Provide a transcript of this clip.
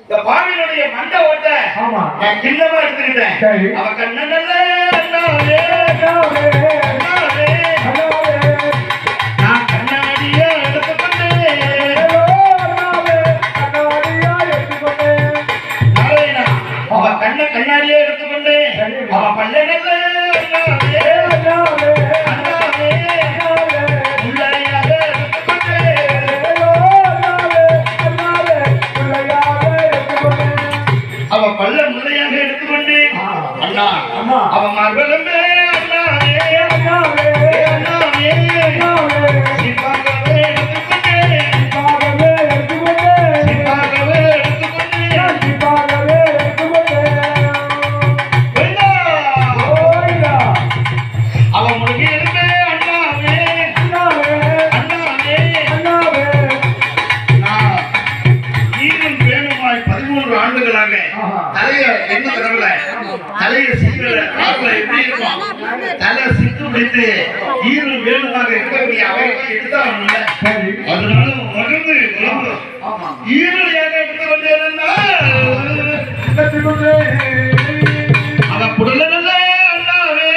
இந்த பாவியினுடைய மண்டை ஓட்ட நான் கிண்ணமா எடுத்துக்கிட்டேன். சரி. அவ கண்ண எடுத்துக்கொண்டு. அண்ணா அண்ணா. அவ ஆண்டுகளாக தலைய என்ன தரவில தலைய சிக்கல காட்டுல எப்படி இருக்கும்? தலை சிக்கு பிடித்து ஈரு வேணுமாக இருக்கக்கூடிய அவைகளை அதனால மகிழ்ந்து ஈரு ஏக எடுத்து வந்தேன்னா அவன் புடல அண்ணாவே.